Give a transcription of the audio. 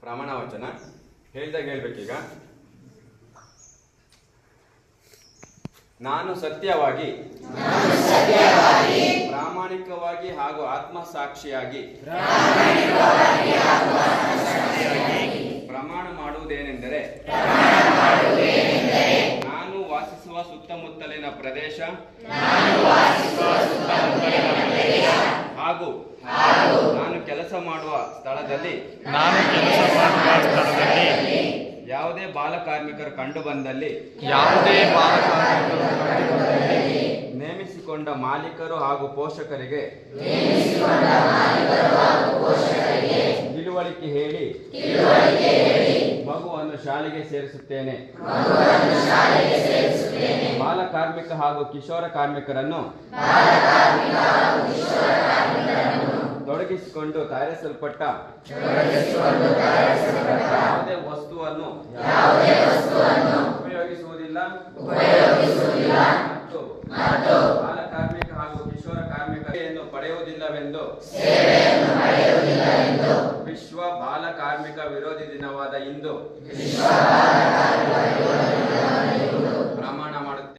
ಪ್ರಮಾಣ ವಚನ. ಹೇಳಿದಾಗ ಹೇಳ್ಬೇಕೀಗ. ನಾನು ಸತ್ಯವಾಗಿ ಪ್ರಾಮಾಣಿಕವಾಗಿ ಹಾಗೂ ಆತ್ಮಸಾಕ್ಷಿಯಾಗಿ ಪ್ರಮಾಣ ಮಾಡುವುದೇನೆಂದರೆ ನಾನು ವಾಸಿಸುವ ಸುತ್ತಮುತ್ತಲಿನ ಪ್ರದೇಶ ಹಾಗೂ ಕೆಲಸ ಮಾಡುವ ಸ್ಥಳದಲ್ಲಿ ನಾನು ಕೆಲಸ ಮಾಡುವ ಸ್ಥಳದಲ್ಲಿ ಯಾವುದೇ ಬಾಲಕಾರ್ಮಿಕರು ಕಂಡು ಬಂದಲ್ಲಿ ಯಾವುದೇ ಬಾಲಕಾರ್ಮಿಕರು ನೇಮಿಸಿಕೊಂಡ ಮಾಲೀಕರು ಹಾಗೂ ಪೋಷಕರಿಗೆ ತಿಳುವಳಿಕೆ ಹೇಳಿ ಮಗುವನ್ನು ಶಾಲೆಗೆ ಸೇರಿಸುತ್ತೇನೆ. ಬಾಲ ಕಾರ್ಮಿಕ ಹಾಗೂ ಕಿಶೋರ ಕಾರ್ಮಿಕರನ್ನು ತೊಡಗಿಸಿಕೊಂಡು ತಯಾರಿಸಲ್ಪಟ್ಟ ಯಾವುದೇ ವಸ್ತುವನ್ನು ಉಪಯೋಗಿಸುವುದಿಲ್ಲ. ಮತ್ತು ಬಾಲ ಕಾರ್ಮಿಕ ಹಾಗೂ ಕಿಶೋರ ಕಾರ್ಮಿಕತೆಯನ್ನು ಪಡೆಯುವುದಿಲ್ಲವೆಂದು ವಿಶ್ವ ಬಾಲ ಕಾರ್ಮಿಕ ವಿರೋಧಿ ದಿನವಾದ ಇಂದು